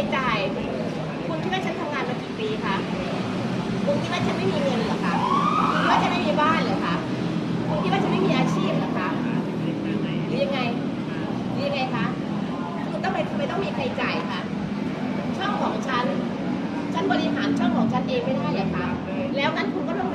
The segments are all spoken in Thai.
ใครจ่าย คุณคิดว่าฉันทำงานมากี่ปีคะ คุณคิดว่าฉันไม่มีเงินเหรอคะคุณคิดว่าฉันไม่มีบ้านเหรอคะ คุณคิดว่าฉันไม่มีอาชีพเหรอคะ หรือยังไง หรือยังไงคะคือต้องไปทำไมต้องมีใครจ่ายคะ ช่องของฉัน ฉันบริหารช่องของฉันเองไม่ได้เหรอคะ แล้วงั้นคุณก็ต้อง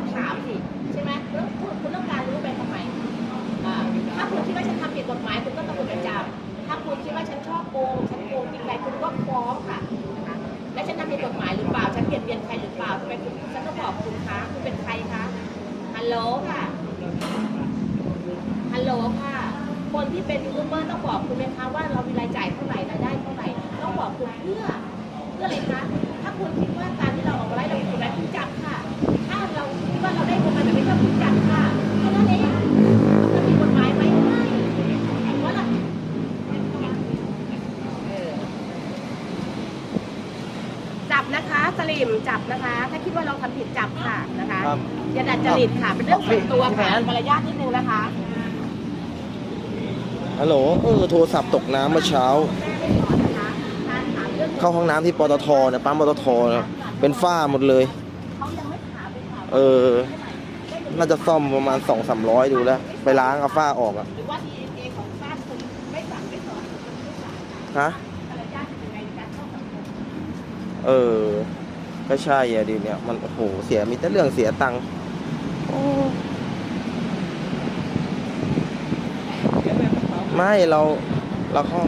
มจับนะคะ ถ้าคิดว่าเราทำผิดจับค่ะนะคะครับ อย่าดัดจริตค่ะ เป็นเรื่องส่วนตัวพี่แผค่ะนมารยาทนิดนึงนะคะ ฮัลโหลเออโทรศัพท์ตกน้ำเมื่อเช้า เข้าห้องน้ำที่ปตทเนี่ยปั๊มปตทเนี่ยเป็นฝ้าหมดเลยเขายังไม่ถามเลยค่ะเออ น่าจะซ่อมประมาณสองสามร้อยดูแล้ว ไปล้างเอาฝ้าออกอะหรือว่า DNA ของบ้านคุณไม่สั่งไม่สอนคุณไม่สั่งฮะ มารยาทเป็นยังไงในการเข้าสังคม เออ ก็ใช่อะดิเนี่ยมันโอ้โหเสียมีแต่เรื่องเสียตังค์โอ้ไม่เราเราเข้า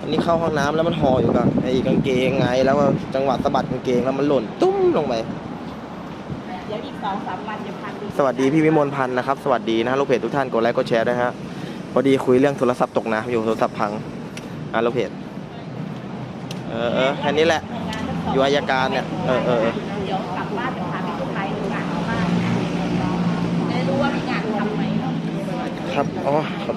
อันนี้เข้าห้องน้ำแล้วมันห่ออยู่กับไอ้กางเกงไง แล้วก็จังหวะสะบัดกางเกงแล้วมันหล่นตุ้มลงไปเดี๋ยวอีกสองสามวันจะพาดูสวัสดีพี่วิมลพันธ์นะครับ สวัสดีนะฮะลูกเพจทุกท่านกดไลค์กดแชร์ด้วยฮะพอดีคุยเรื่องโทรศัพท์ตกน้ำอยู่โทรศัพท์พังอะลูกเพจเออเออแค่นี้แหละ อยู่อัยการเนี่ยเออเออเออเดี๋ยวกลับบ้านจะพาไปดูไปดูงานของบ้านจะได้รู้ว่ามีงานทำไหมครับ อ๋อครับ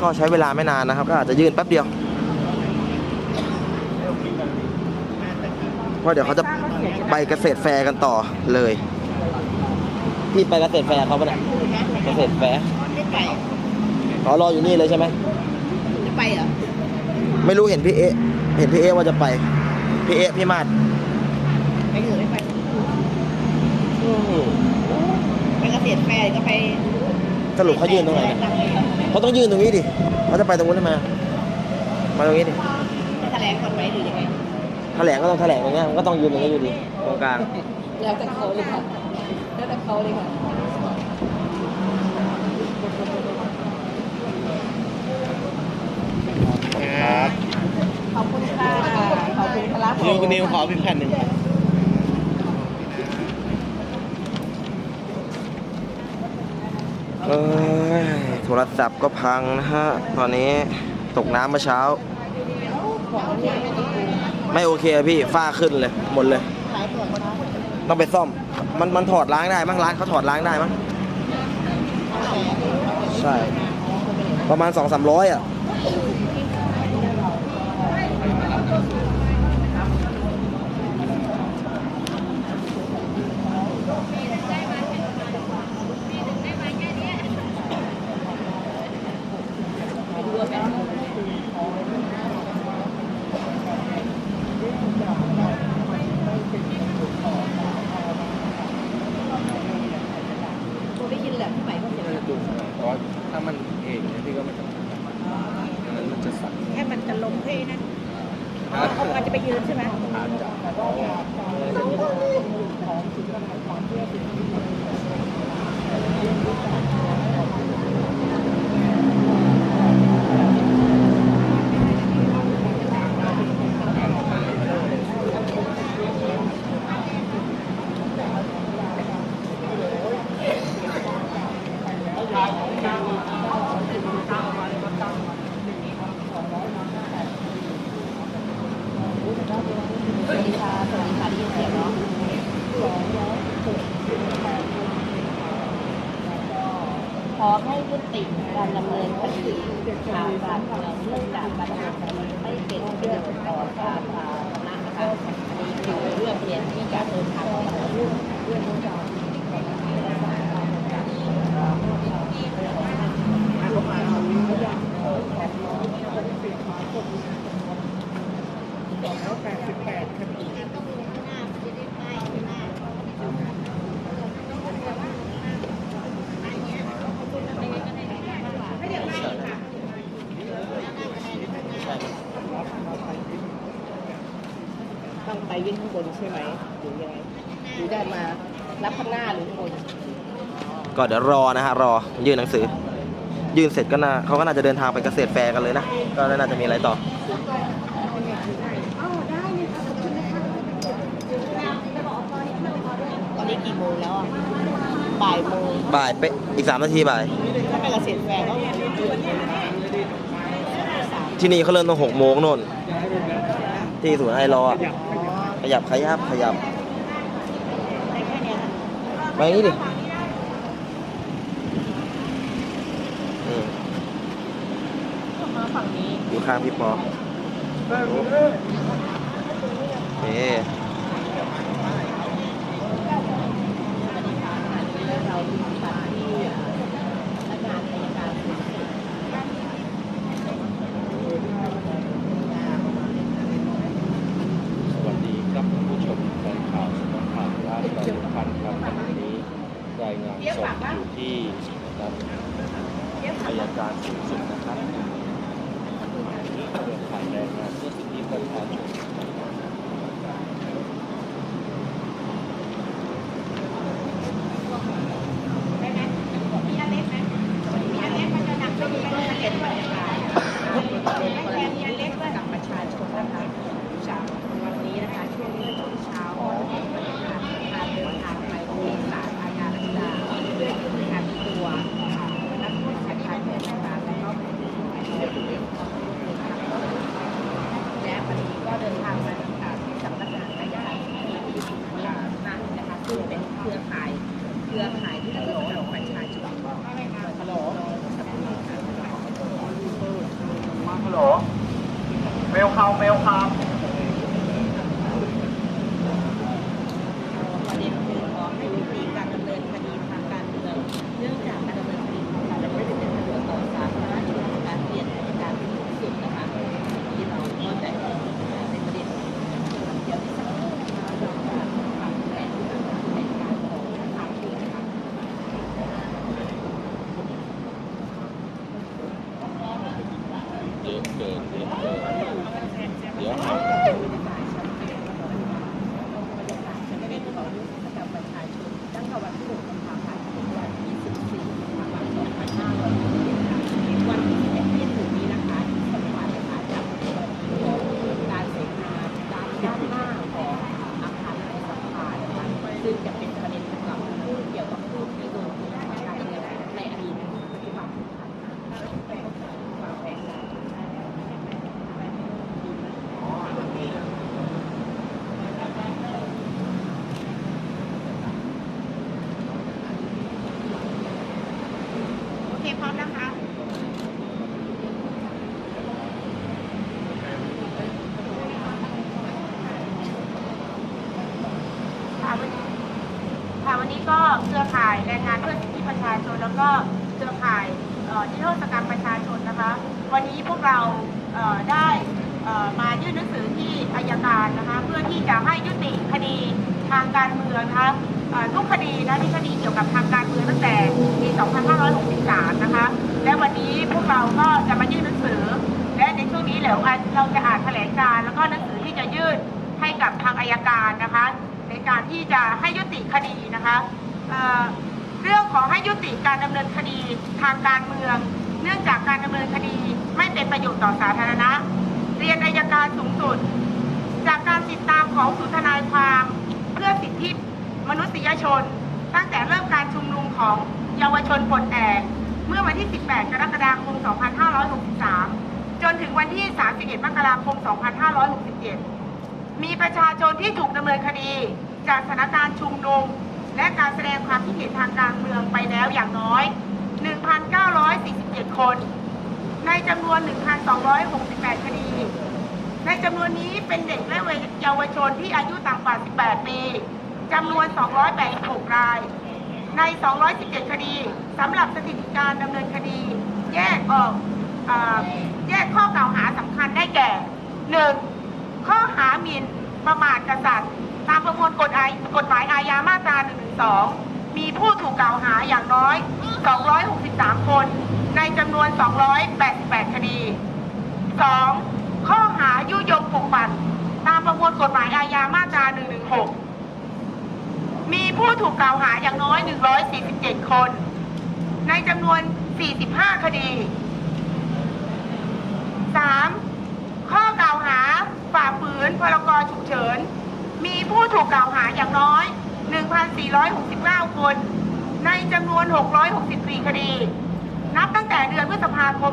ก็ใช้เวลาไม่นานนะครับ ก็อาจจะยืนแป๊บเดียวเพราะเดี๋ยวเขาจะไปเกษตรแฟร์กันต่อเลย พี่ไปเกษตรแฟร์เขาปะเนี่ยเกษตรแฟร์ไม่ไป อ๋อรออยู่นี่เลยใช่ไหมจะไปเหรอ ไม่รู้เห็นพี่เอะเห็นพี่เอะว่าจะไปพี่เอะพี่มาดไปหรือไม่ไปไปเกษตรแฟร์ก็ไปสรุปเขายืนตรงไหนเนี่ยเขาต้องยืนตรงนี้ดิเขาจะไปตรงนู้นทำไมมาตรงนี้ดิจะแถลงก่อนไหมหรือยังไงแถลงก็ต้องแถลงตรงเนี้ยมันก็ต้องยืนตรงนี้อยู่ดีตรงกลางแล้วแต่เขาเลยค่ะแล้วแต่เขาเลยค่ะ ครับขอบคุณค่ะ ขอบคุณครับนิวนิวขอพิมพ์แผ่นหนึ่งเอ้ยโทรศัพท์ก็พังนะฮะ ตอนนี้ตกน้ำเมื่อเช้า ไม่โอเคอะพี่ฝ้าขึ้นเลย หมดเลย ต้องไปซ่อม มันมันถอดล้างได้มั้งร้านเขาถอดล้างได้มั้งใช่ ประมาณสองสามร้อยอะ ไม่รู้ว่าแม่ ผมได้ยินแหละพี่ใหม่เขาเขียน ดูเพราะถ้ามันเองเนี่ยพี่ก็ไม่ต้องทำนั้นมันจะสั่น แค่มันจะลงให้นั่นเขาอาจจะไปยืนใช่ไหม อาจจะ สวัสดีค่ะ สวัสดีค่ะได้ยินเสียงเนาะ ขอให้ยุติการดำเนินคดีทางการเมืองเรื่องจากการดำเนินคดีไม่เป็นประโยชน์ต่อสาธารณะนะคะอันนี้คือเรื่องเรียนที่จะเดินทางไปเรื่องเรื่องนี้ต้องไปวิ่งข้างบนใช่ไหมหรือยังไงหรือได้มารับข้างหน้าหรือข้างบนก็เดี๋ยวรอนะฮะรอยื่นหนังสือ ยื่นเสร็จก็น่าเขาก็น่าจะเดินทางไปเกษตรแฟร์กันเลยนะก็น่าจะมีอะไรต่อ ตอนนี้กี่โมงแล้วอะบ่ายโมงบ่ายเป๊ะอีก3นาทีบ่าย ถ้าไปเกษตรแฟร์ก็สามที่นี่เขาเริ่มตั้งหกโมงโน่น ที่ศูนย์ไอรออะ ขยับขยับขยับได้แค่เนี้ยนะไปอย่างนี้ดิอืมมาฝั่งนี้อยู่ข้างพี่ปอโอเค เราดูบัตรที่พนักงานอายการสูงสุด สวัสดีครับท่านผู้ชมแฟนข่าวสำนักข่าวราชการพันธ์ครับวันนี้ ส่งานสอยู่ที่สำนักอายการสูงสุดนะครับเดินทางแรงงานเพื่อสิทธิประชาชน ได้ไหมมีอันเล็กไหมมีอันเล็กมันจะดังก็มีก็จะเห็นบรรยากาศไม่แค่มีอันเล็กด้วยกับประชาชนนะคะจากวันนี้นะคะช่วงเมื่อช่วงเช้านะคะการเดินทางไปที่ศาลอาญารัชดาเพื่อที่จะนำตัวนักโทษชายชายแดนนะคะแล้วก็ผู้ที่ถูกจับและวันนี้ก็เดินทางมาที่สำนักงานอายการที่สุราษฎร์นะคะซึ่งเป็นเครือข่าย เครือข่ายที่จะหลอกประชาชนฮัลโหล ฮัลโหลเวลคัมเวลคัม ประเด็นคือขอให้ยุติการดำเนินคดีทางการเมืองเนื่องจากการดำเนินคดีทางการเมืองไม่ได้เป็นประโยชน์ต่อสาธารณชนการเปลี่ยนอัยการสูงสุดนะคะที่เราก็จะเป็นประเด็นเดี๋ยวที่สักครู่นะคะเราจะฟังแถลงการในการของทางผู้นะคะ วันนี้ก็เครือข่ายแรงงานเพื่อสิทธิประชาชน แล้วก็เครือข่ายเอ่อนิรโทษกรรมประชาชนนะคะ วันนี้พวกเราเอ่อได้เอ่อมายื่นหนังสือที่อายการนะคะ เพื่อที่จะให้ยุติคดีทางการเมืองนะคะเอ่อทุกคดีนะที่คดีเกี่ยวกับทางการเมืองตั้งแต่ปี 2563 นะคะ และวันนี้พวกเราก็จะมายื่นหนังสือ และในช่วงนี้เดี๋ยวเราจะอ่านแถลงการณ์แล้วก็หนังสือที่จะยื่นให้ กับทางอายการนะคะ ในการที่จะให้ยุติคดีนะคะเเรื่องของให้ยุติการดำเนินคดีทางการเมือง เนื่องจากการดำเนินคดีไม่เป็นประโยชน์ต่อสาธารณะ เรียนอายการสูงสุด จากการติดตามของศูนทนายความเพื่อสิทธิมนุษยชน ตั้งแต่เริ่มการชุมนุมของเยาวชนปลดแอกเมื่อวันที่ 18 กรกฎาคม 2563 จนถึงวันที่ 31 มกราคม 2567 มีประชาชนที่ถูกดำเนินคดี จากสถานการณ์ชุมนุมและการแสดงความคิดเห็นทางการเมืองไปแล้วอย่างน้อย 1,947 คน ในจำนวน 1,268 คดี ในจำนวนนี้เป็นเด็กและเยาวชนที่อายุต่ำกว่า 18 ปีจำนวน 286 ราย ใน 217 คดีสำหรับสถิติการดำเนินคดี แยกออกอแยกข้อกล่าวหาสำคัญได้แก่ 1. ข้อหาหมิ่นประมาทกษัตริย์ ตามประมวลกฎอายกฎหมายอาญามาตรา 112 มีผู้ถูกกล่าวหาอย่างน้อย 263 คน ในจำนวน 288 คดี 2. ข้อหายุยงปลุกปั่นตามประมวลกฎหมายอาญามาตรา 116 มีผู้ถูกกล่าวหาอย่างน้อย 147 คน ในจำนวน 45 คดี 3. ป่าฝ่าฝืนพรกฉุกเฉิน มีผู้ถูกกล่าวหาอย่างน้อย 1,469 คน ในจำนวน 664 คดี นับตั้งแต่เดือนพฤษภาคม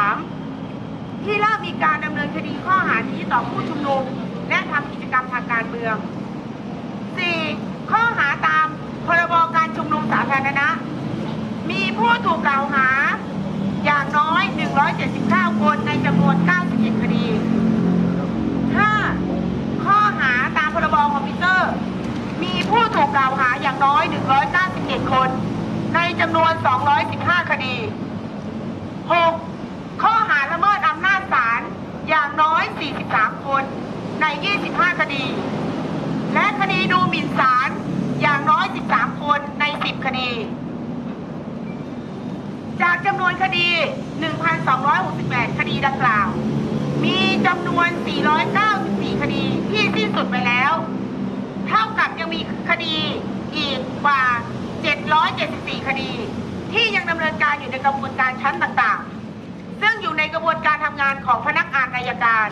2563 ที่เริ่มมีการดำเนินคดีข้อหานี้ต่อผู้ชุมนุม และทำกิจกรรมทางการเมือง 4. ข้อหาตามพรบการชุมนุมสาธารณะ มีผู้ถูกกล่าวหาอย่างน้อย 179 คน ถูกกล่าวหาอย่างน้อย 191คน ในจำนวน 215 คดี 6. ข้อหาละเมิดอำนาจศาลอย่างน้อย 43 คนใน 25 คดี และคดีดูหมิ่นศาลอย่างน้อย 13 คนใน 10 คดี จากจำนวนคดี 1,268 คดีดังกล่าว มีจำนวน 494 คดีที่สิ้นสุดไปแล้ว เท่ากับยังมีคดีอีกกว่า 774 คดี ที่ยังดำเนินการอยู่ในกระบวนการชั้นต่างๆ ซึ่งอยู่ในกระบวนการทำงานของพนักงานอายการ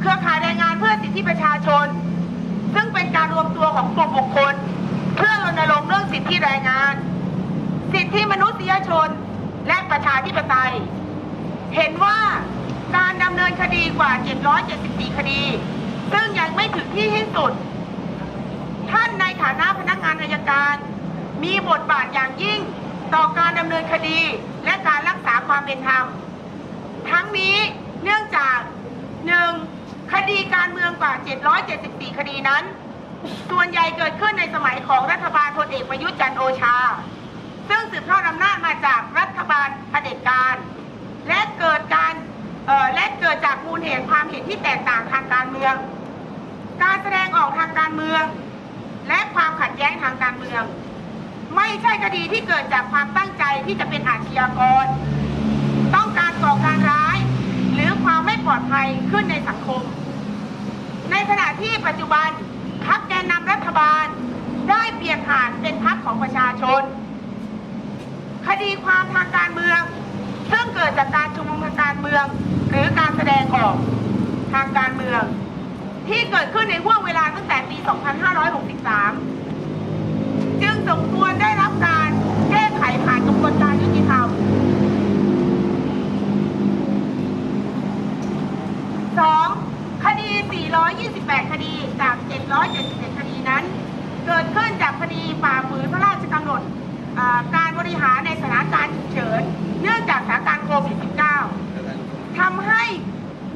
เครือข่ายแรงงานเพื่อสิทธิประชาชน ซึ่งเป็นการรวมตัวของกลุ่มบุคคล เพื่อรณรงค์เรื่องสิทธิแรงงาน สิทธิมนุษยชน และประชาธิปไตย เห็นว่าการดำเนินคดีกว่า 774 คดี ซึ่งยังไม่ถึงที่สิ้นสุด ท่านในฐานะพนักงานอายการ มีบทบาทอย่างยิ่งต่อการดำเนินคดีและการรักษาความเป็นธรรม ทั้งนี้เนื่องจาก 1. คดีการเมืองกว่า 774 คดีนั้น ส่วนใหญ่เกิดขึ้นในสมัยของรัฐบาลพลเอกประยุทธ์จันโอชา ซึ่งสืบทอดอำนาจมาจากรัฐบาลเผด็จการ และเกิดการและเกิดจากมูลเหตุความเห็นที่แตกต่างทางการเมือง การแสดงออกทางการเมือง และความขัดแย้งทางการเมือง ไม่ใช่คดีที่เกิดจากความตั้งใจที่จะเป็นอาชญากร ต้องการก่อการร้าย หรือความไม่ปลอดภัยขึ้นในสังคม ในขณะที่ปัจจุบันพักแกนนำรัฐบาล ได้เปลี่ยนผ่านเป็นพักของประชาชน คดีความทางการเมือง ซึ่งเกิดจากการชุมนุมทางการเมือง หรือการแสดงออกทางการเมือง ที่เกิดขึ้นในห่วงเวลาตั้งแต่ปี 2563 จึงสมควรได้รับการแก้ไขผ่านกระบวนการยุติธรรม 2. คดี 428 คดีจาก 771คดีนั้น เกิดขึ้นจากคดีฝ่าฝืนพระราชกำหนดอ่าการบริหารในสถานการณ์ฉุกเฉิน เนื่องจากสถานการณ์โควิด -19 ทำให้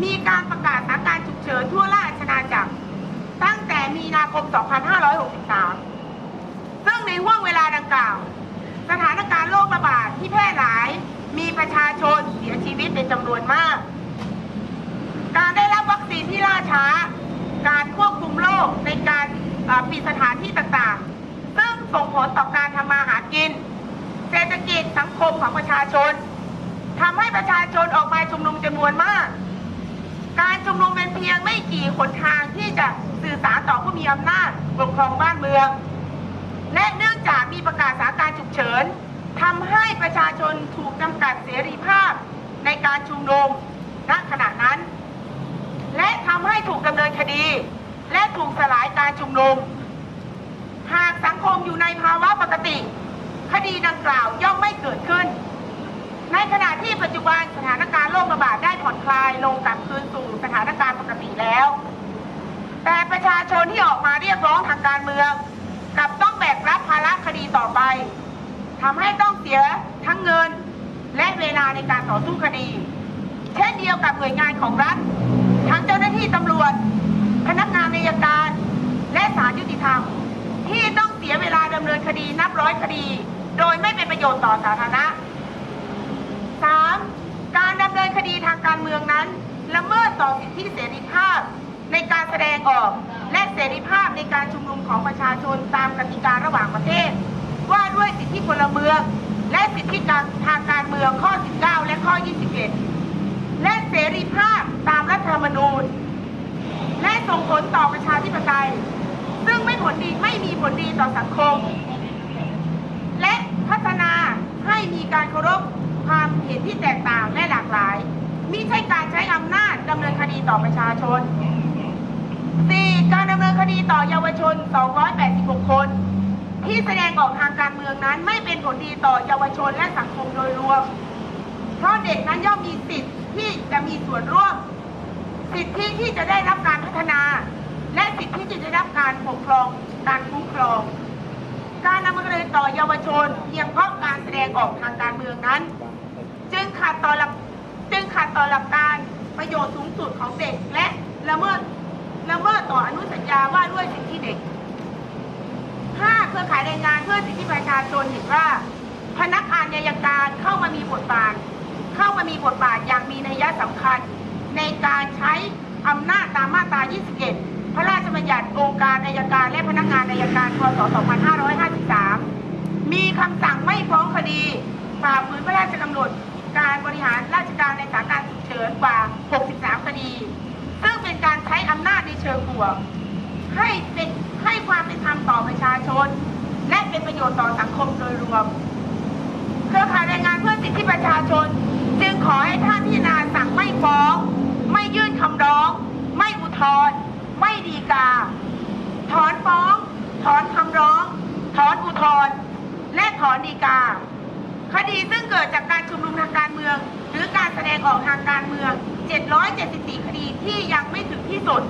มีการประกาศสถานการณ์ฉุกเฉินทั่วราชอาณาจักร ตั้งแต่มีนาคม 2563 ซึ่งในห่วงเวลาดังกล่าว สถานการณ์โรคระบาดที่แพร่หลาย มีประชาชนเสียชีวิตเป็นจำนวนมาก การได้รับวัคซีนที่ล่าช้า การควบคุมโรคในการปิดสถานที่ต่างๆ ซึ่งส่งผลต่อการทำมาหากิน เศรษฐกิจสังคมของประชาชนทำให้ประชาชนออกมาชุมนุมจำนวนมาก การชุมนุมเป็นเพียงไม่กี่หนทางที่จะสื่อสารต่อผู้มีอำนาจปกครองบ้านเมือง และเนื่องจากมีประกาศสถานการณ์ฉุกเฉินทำให้ประชาชนถูกจำกัดเสรีภาพในการชุมนุมณขณะนั้น และทำให้ถูกดำเนินคดี และถูกสลายการชุมนุม หากสังคมอยู่ในภาวะปกติ คดีดังกล่าวย่อมไม่เกิดขึ้น ในขณะที่ปัจจุบันสถานการณ์โรคระ การเมืองกลับต้องแบกรับภาระคดีต่อไปทำให้ต้องเสียทั้งเงินและเวลาในการต่อสู้คดี เช่นเดียวกับหน่วยงานของรัฐ ทั้งเจ้าหน้าที่ตำรวจ พนักงานอัยการ และศาลยุติธรรม ที่ต้องเสียเวลาดำเนินคดีนับร้อยคดี โดยไม่เป็นประโยชน์ต่อสาธารณะ 3. การดำเนินคดีทางการเมืองนั้น ละเมิดต่อสิทธิเสรีภาพ ในการแสดงออก เสรีภาพในการชุมนุมของประชาชนตามกติการะหว่างประเทศ ว่าด้วยสิทธิพลเมือง และสิทธิการทางการเมืองข้อ 19 และข้อ 21 และเสรีภาพตามรัฐธรรมนูญ และส่งผลต่อประชาธิปไตย ซึ่งไม่ผลดีไม่มีผลดีต่อสังคม และพัฒนาให้มีการเคารพความเห็นที่แตกต่างและหลากหลายมิใช่การใช้อำนาจดำเนินคดีต่อประชาชน 4. การดำเนินคดีต่อเยาวชน 286 คน ที่แสดงออกทางการเมืองนั้นไม่เป็นผลดีต่อเยาวชนและสังคมโดยรวม เพราะเด็กนั้นย่อมมีสิทธิ์ที่จะมีส่วนร่วม สิทธิที่จะได้รับการพัฒนา และสิทธิที่จะได้รับการปกครองการคุ้มครอง การดำเนินคดีต่อเยาวชนเพียงเพราะการแสดงออกทางการเมืองนั้น จึงขัดต่อหลักจึงขัดต่อหลักการประโยชน์สูงสุดของเด็กและละเมิด ละเมิดต่ออนุสัญญาว่าด้วยสิทธิเด็ก 5. เครือข่ายแรงงานเพื่อสิทธิประชาชนเห็นว่า พนักงานอัยการเข้ามามีบทบาท เข้ามามีบทบาทอย่างมีนัยสำคัญ ในการใช้อำนาจตามมาตรา 21 พระราชบัญญัติองค์การอัยการและพนักงานอัยการพศ 2553 มีคำสั่งไม่ฟ้องคดีฝ่าฝืนพระราชกำหนด การบริหารราชการในสถานการณ์ฉุกเฉินกว่า 63 คดี ซึ่งเป็นการใช้อำนาจในเชิงบวก ให้เป็นให้ความเป็นธรรมต่อประชาชน และเป็นประโยชน์ต่อสังคมโดยรวม เครือข่ายแรงงานเพื่อสิทธิประชาชน จึงขอให้ท่านพิจารณาสั่งไม่ฟ้อง ไม่ยื่นคำร้อง ไม่อุทธรณ์ไม่ดีกา ถอนฟ้อง ถอนคำร้อง ถอนอุทธรณ์และถอนดีกา คดีซึ่งเกิดจากการชุมนุมทางการเมือง หรือการแสดงออกทางการเมือง 774 คดีที่ยังไม่ถึงที่สุด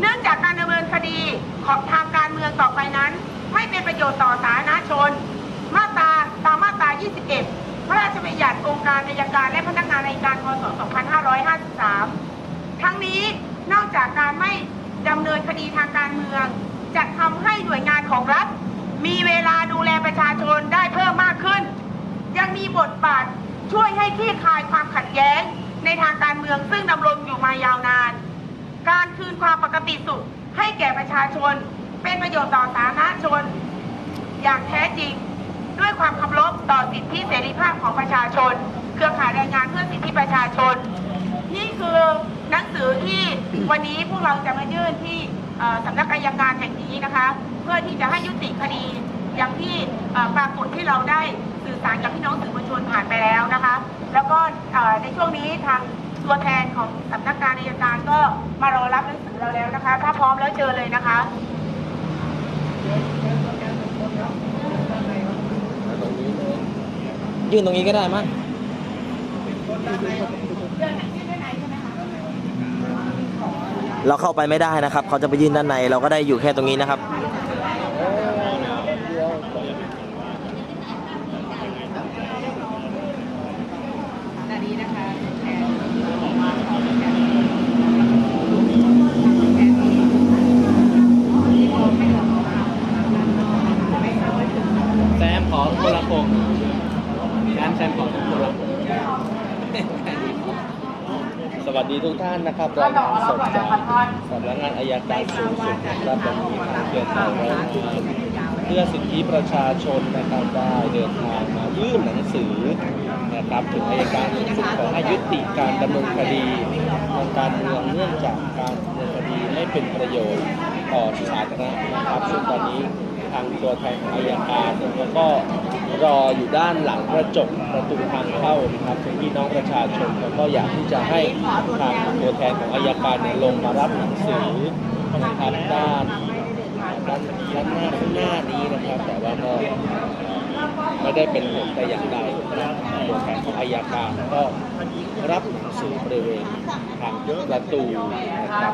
เนื่องจากการดำเนินคดีของทางการเมืองต่อไปนั้น ไม่เป็นประโยชน์ต่อสาธารณชน มาตราตามมาตรา 21 พระราชบัญญัติองค์การอัยการและพนักงานอัยการพศ 2553 ทั้งนี้นอกจากการไม่ดำเนินคดีทางการเมือง จะทำให้หน่วยงานของรัฐ มีเวลาดูแลประชาชนได้เพิ่มมากขึ้น ยังมีบทบาทช่วยให้คลี่คลายความขัดแย้ง ในทางการเมืองซึ่งดำรงอยู่มายาวนาน การคืนความปกติสุขให้แก่ประชาชน เป็นประโยชน์ต่อสาธารณชน อย่างแท้จริง ด้วยความเคารพต่อสิทธิเสรีภาพของประชาชน เครือข่ายแรงงานเพื่อสิทธิประชาชน นี่คือหนังสือที่วันนี้พวกเราจะมายื่นที่สำนักอายการแห่งนี้นะคะ เพื่อที่จะให้ยุติคดีอย่างที่ปรากฏที่เราได้สื่อสารกับพี่น้องสื่อมวลชนผ่านไปแล้วนะคะ แล้วก็ในช่วงนี้ทางตัวแทนของสำนักงานอายการก็มารอรับหนังสือเราแล้วนะคะ ถ้าพร้อมแล้วเชิญเลยนะคะยื่นตรงนี้ก็ได้มั้งเราเข้าไปไม่ได้นะครับ เขาจะไปยื่นด้านใน เราก็ได้อยู่แค่ตรงนี้นะครับ นาดีนะคะ งงานแซมของคนสวัสดีทุกท่านนะครับรายงานสดจากสำนักงานอายการสูงสุดนะครับวันนี้ทางเครือข่ายแรงานเพื่อสิทธิประชาชนนะครับได้เดินทางมายื่นหนังสือนะครับถึงอายการสูงสุดขอให้ยุติการดำเนินคดีทางการเมืองเนื่องจากการดำเนินคดีไม่เป็นประโยชน์ต่อสาธารณะนะครับซึ่งตอนนี้ทางตัวแทนองอายการเนี่ยก็ รออยู่ด้านหลังกระจกประตูทางเข้านะครับซึ่งพี่น้องประชาชนแล้วก็อยากที่จะให้ทางตัวแทนของอายการเนี่ยลงมารับหนังสือนะครับด้านด้านด้านหน้าข้างหน้านี้นะครับ แต่ว่าก็ไม่ได้เป็นผลแต่อย่างใดนะตัวแทนของอายการก็รับหนั สือบริเวณทางประตูนะครับ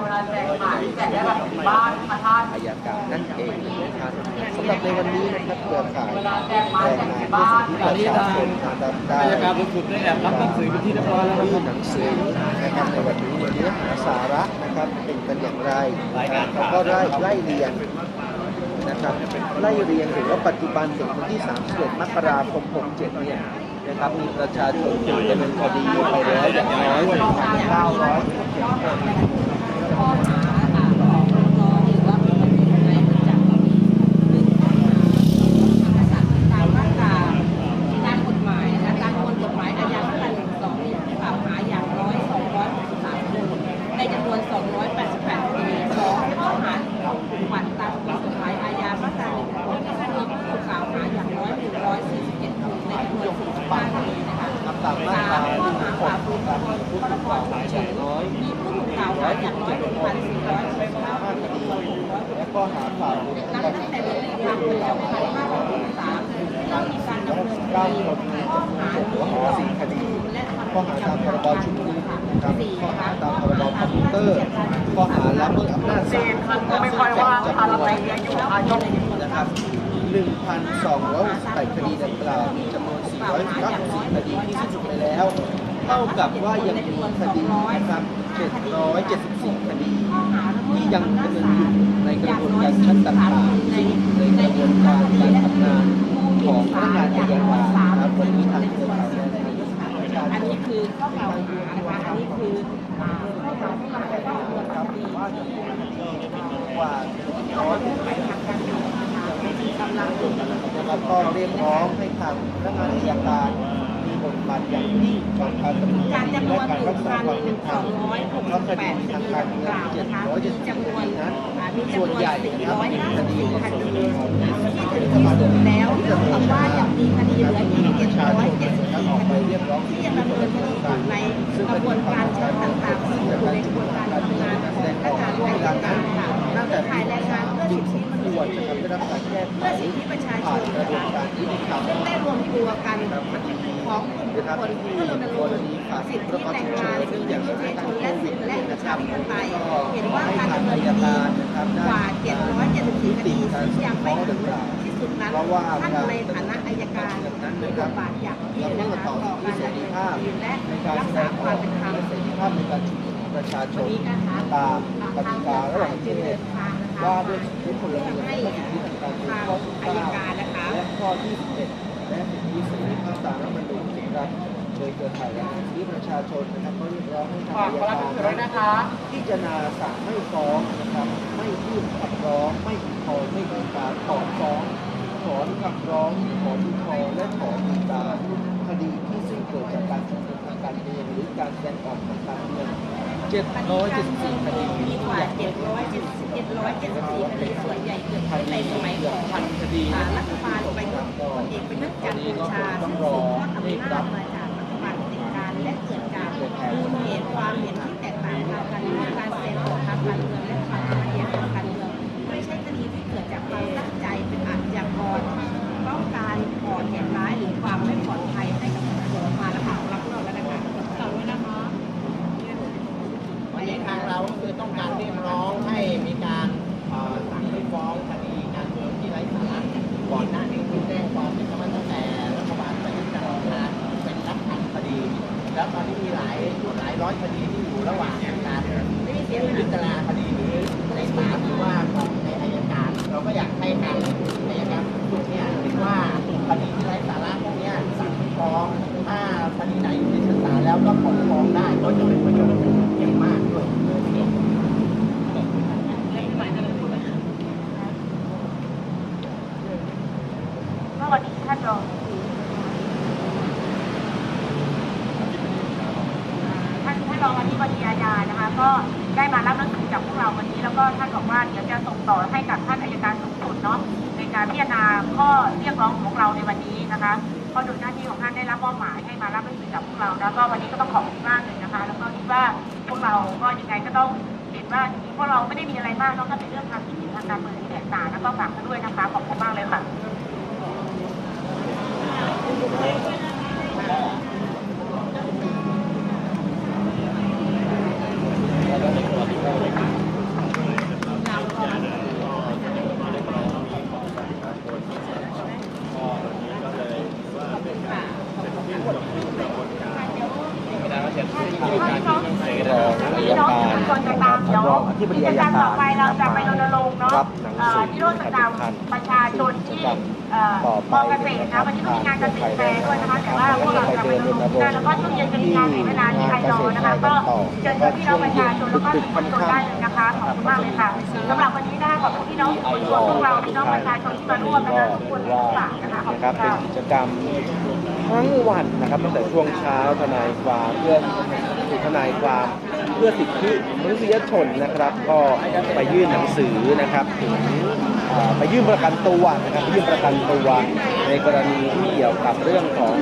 อายการนั่นเองนะครับสำหรับในวันนี้นะครับเครือข่ายแรงงานเพื่อสิทธิประชาชนนะครับได้อายการสูงสุดได้แอบรับหนังสือเป็นที่เรียบร้อยแล้วนะครับหนังสือนะครับในวันนี้เนื้อหาสาระนะครับเป็นกันอย่างไรนะครับแล้วก็ไล่ไล่เรียงนะครับไล่เรียงถึงว่าปัจจุบันถึงวันที่ 31 มกราคม 67 เนี่ย นะครับมีประชาชนถูกดำนวนคดีไปแล้วอย่างน้อย900คน ยอยู่วนค่ะช่วงนะครับ 1,268 คดีดังกล่าวมีจำนวน494คดีที่สิ้นสุดไปแล้ว เท่ากับว่ายังมีคดีนะครับ 774 คดี ที่ยังดำเนินอยู่ในกระบวนการชั้นต่างๆซึ่งในกระบวนการการทำงานของพนักงานอายการนะครับวันนี้ทางเครือข่ายแรงงานประชาชนอันนี้คือข้อกล่าวหานะคะอันนี้คืออ่าข้อกล่าวหาและก็ดำเนินคดีที่กว่า กำลังถูกดำเนินคดีนะครับก็เรียกร้องให้ทางพนักงานอายการมีบทบาทอย่างยิ่งต่อการดำเนินคการดีจำนและวนการรักษาความเป็นธรรมเพราะคดีทางการเมืองล่าวนะคะมีจำนวน774นั้นอ่ามีส่วนจำนวนใหญ่นะครับเป็นคดีใน454คส่วนดีของที่ถึงที่สุดแล้วเท่ากับว่ายังมีคดีเหลืออีกประชาชน774ครับออกไปเรียกร้องที่ยังดำเนินคดีอยู่ในกระบวนการชั้นต่าง อยังไม่ถึงที่สุดนั้นท่านในฐานะอายการมีบทบาทอย่างยิ่งนะคะต่อการดำเนินคดีและรักษาความเป็นธรรมเสรีภาพในการชุมนุมของประชาชนตามกติการะหว่างประเทศว่าด้วยสิทธิพลเมืองและสิทธิทางการเมืองทางข้ออายการนะคะและข้อ21และสิทธิเสรีภาพตามรัฐธรรมนูญนะครับโดยเครือข่ายแรงงานสิทธิประชาชนนะครับก็เรียกร้องให้ทางกอัยการด้วยนะคะพิจารณาสั่งไม่ฟ้องนะครับไม่ยื่นคำร้องไม่ อุทธรณ์ไม่ดีกาถอนฟ้องถอนคำร้องถอนอุทธรณ์และถอนดีกาคดีที่ซึ่งเกิดจากการชุมนุมทางการเมืองหรือการแสดงออกทางการเมือง774คดีมีกว่า770 774คดีส่วนใหญ่เกิดขึ้นในสมัยของพันคดีรัฐบาลไปพลเอกประยุทธ์จันทร์โอชาซึ่งสืบทอดอำนาจมาจากรัฐบาลเผด็จการและเกิดการมูลเหตุความเห็นที่แตกต่างทางการเมืองการแสดงออกทางการเมืองและความขัดแย้งทางการ จากความตั้งใจเป็นอาชญากรต้องการก่อเหตุร้ายหรือความไม่ปลอดภัยให้กับสังคมมาแล้วค่ะรับเราแล้วนะคะขอบคุณนะคะ วันนี้ทางเราก็คือต้องการเรียกร้องให้มีการเอ่อสั่งไม่ฟ้องคดีการเมืองที่ไร้สาระก่อนหน้านี้คุณแจ้งความเป็นมาตั้งแต่รัฐบาลประยุทธ์จันทร์โอชาเป็นรับทำคดี แล้วตอนนี้มีหลายหลายร้อยคดีที่อยู่ระหว่างการพิจารณาคดีหรือในศาลหรือว่าของในอายการ เราก็อยากให้ทาง มื่อวันนี้ท่านรองท่านท่านรองอธิบดีอาญานะคะ ก็ได้มารับหนังสือจากพวกเราวันนี้ แล้วก็ท่านบอกว่าเดี๋ยวจะส่งต่อให้กับท่านอัยการสูงสุดเนาะในการพิจารณาข้อเรียกร้องของเราในวันนี้นะคะเพราะโดยหน้าที่ของท่านได้รับมอบหมายให้มารับหนังสือจากพวกเราแล้วก็วันนี้ก็ต้องขอบคุณมากเลยนะคะ แล้วก็คิดว่าพวกเราก็ยังไงก็ต้องเห็นว่าจริงๆพวกเราไม่ได้มีอะไรมากนอกจากเป็นเรื่องความคิดเห็นทางการเมืองที่แตกต่างแล้วก็ฝากกันด้วยนะคะขอบคุณมากเลยค่ะ รองอัยการ ก่อนจะตามเดี๋ยว รองอธิบดีอัยการ กิจกรรมต่อไปเราจะไปรณรงค์เนาะ รับหนังสือ เอ่อนิโรธกรรมประชาชนที่เอ่อ ต่อไป มอเกษตรนะวันนี้ก็มีงานเกษตรแฟร์ด้วยนะคะ แต่ว่าพวกเราจะไปรณรงค์กันแล้วก็ช่วงเย็นจะมีงานในเวลาที่ไอรอนะคะ ก็เชิญชวนพี่น้องประชาชนแล้วก็ทุกคนชนได้เลยนะคะขอบคุณมากเลยค่ะสำหรับวันนี้นะคะขอบคุณพี่น้องทุกคนรวมพวกเราพี่น้องประชาชนที่มาร่วมนะคะทุกคนทุกฝ่ายนะคะขอบนะคุครับณเป็นค่ะกิจกรรมทั้งวันนะครับตั้งแต่ช่วงเช้าทนายความเพื่อทนายความ เพื่อสิทธิมนุษยชนนะครับ ก็ไปยื่นหนังสือนะครับถึงเอ่อไปยื่นประกันตัวนะครับยื่นประกันตัวในกรณีที่เกี่ยวกับเรื่องของ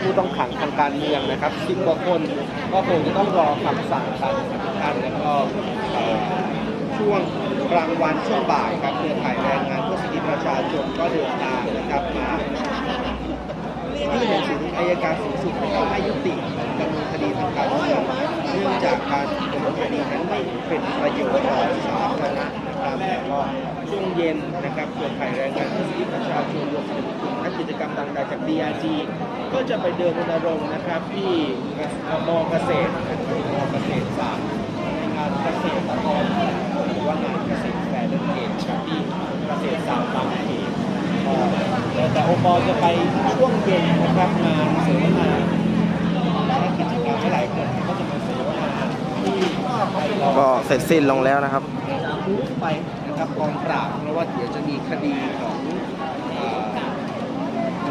ผู้ต้องขังทางการเมืองนะครับสิบกว่าคนก็คงจะต้องรอคำสั่งกันนะครับแล้วก็ช่วงกลางวันช่วงบ่ายครับเครือข่ายแรงงานเพื่อสิทธิประชาชนก็เดินทางนะครับมา ยื่นหนังสือถึงอายการสูงสุดนะครับให้ยุติดำเนินคดีทางการเมืองเนื่องจากการดำเนินคดีนั้นไม่เป็นประโยชน์ต่อสาธารณะนะครับแล้วก็ช่วงเย็นนะครับเครือข่ายแรงงานเพื่สิทธิประชาชนรวมถึงกลุ่มนักกิจกรรมต่างๆจาก DRG ก็จะไปเดินรณรงค์นะครับที่มอเกษตรมอเกษตรศาสตร์งานเกษตรกรหรือว่างานเกษตรแฟร์นั่องครับที่เกษตรศาสตร์บางเขนก็ แต่โอปอจะไปช่วงเย็นนะครับงานเสวนาและกิจกรรมหลายคนก็จะมาเสวนาที่ไปรอก็เสร็จสิ้นลงแล้วนะครับทุกไปนะครับกองปราบเพราะว่าเดี๋ยวจะมีคดีของ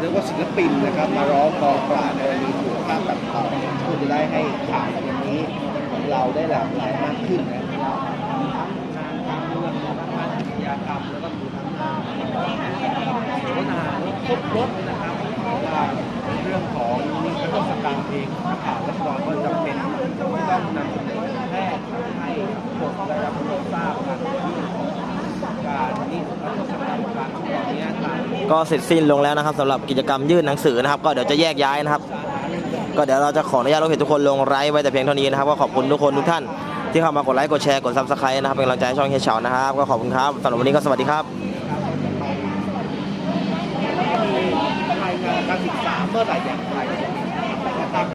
เรียกว่าศิลปินนะครับ มาร้องกองปราบกรณีถูกภาตัดต่อเพื่อจะได้ให้ข่าววันนี้ของเราได้หลากหลายมากขึ้นนะครับทั้งงานการเมืองทั้งงานอาชญากรรมแล้วก็มีทั้งงาน เสวนาครบรถนะครับเพราะว่าเรื่องของนิทรรศการเองข่าวและตอนก็จำเป็นที่ต้องนำเสนอแพร่ให้คนได้รับรู้ทราบกันการนิทรรศการการตอนนี้ทางก็เสร็จสิ้นลงแล้วนะครับสำหรับกิจกรรมยื่นหนังสือนะครับ ก็เดี๋ยวจะแยกย้ายนะครับ ก็เดี๋ยวเราจะขออนุญาตเราเห็นทุกคนลงไลฟ์ไว้แต่เพียงเท่านี้นะครับก็ขอบคุณทุกคนทุกท่านที่เข้ามากดไลค์กดแชร์กดซับสไครต์นะครับเป็นกำลังใจให้ช่องเฮียเฉานะครับ ก็ขอบคุณครับสำหรับวันนี้ก็สวัสดีครับ ราย